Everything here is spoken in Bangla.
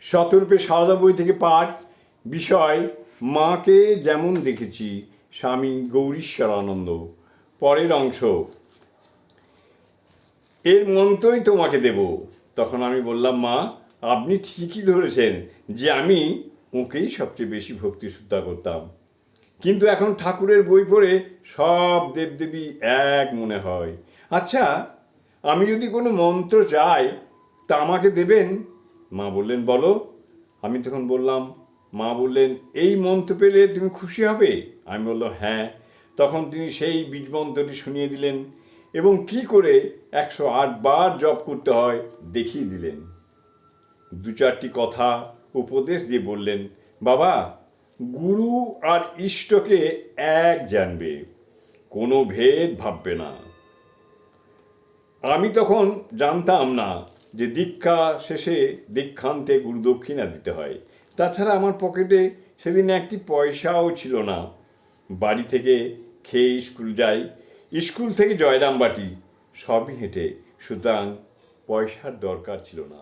শতরূপে সারদা বই থেকে পাঠ বিষয়, মাকে যেমন দেখেছি, স্বামী গৌরীশ্বরানন্দ। পরের অংশ। এর মন্ত্রই তোমাকে দেব। তখন আমি বললাম, মা, আপনি ঠিকই ধরেছেন যে আমি ওকেই সবচেয়ে বেশি ভক্তি শ্রদ্ধা করতাম। কিন্তু এখন ঠাকুরের বই পড়ে সব দেবদেবী এক মনে হয়। আচ্ছা আমি যদি কোনো মন্ত্র চাই, তা আমাকে দেবেন? মা বললেন, বলো। আমি তখন বললাম, মা বললেন, এই মন্ত্র পেলে তুমি খুশি হবে? আমি বললাম হ্যাঁ। তখন তিনি সেই বীজ মন্ত্রটি শুনিয়ে দিলেন এবং কি করে একশো আট বার জপ করতে হয় দেখিয়ে দিলেন। দু চারটি কথা, উপদেশ দিয়ে বললেন, বাবা, গুরু আর ইষ্টকে এক জানবে, কোনো ভেদ ভাববে না। আমি তখন জানতাম না যে দীক্ষা শেষে দীক্ষান্তে গুরুদক্ষিণা দিতে হয়। তাছাড়া আমার পকেটে সেদিন একটি পয়সাও ছিল না। বাড়ি থেকে খেয়ে স্কুল যাই, স্কুল থেকে জয়রামবাটি, সবই হেঁটে। সুতরাং পয়সার দরকার ছিল না।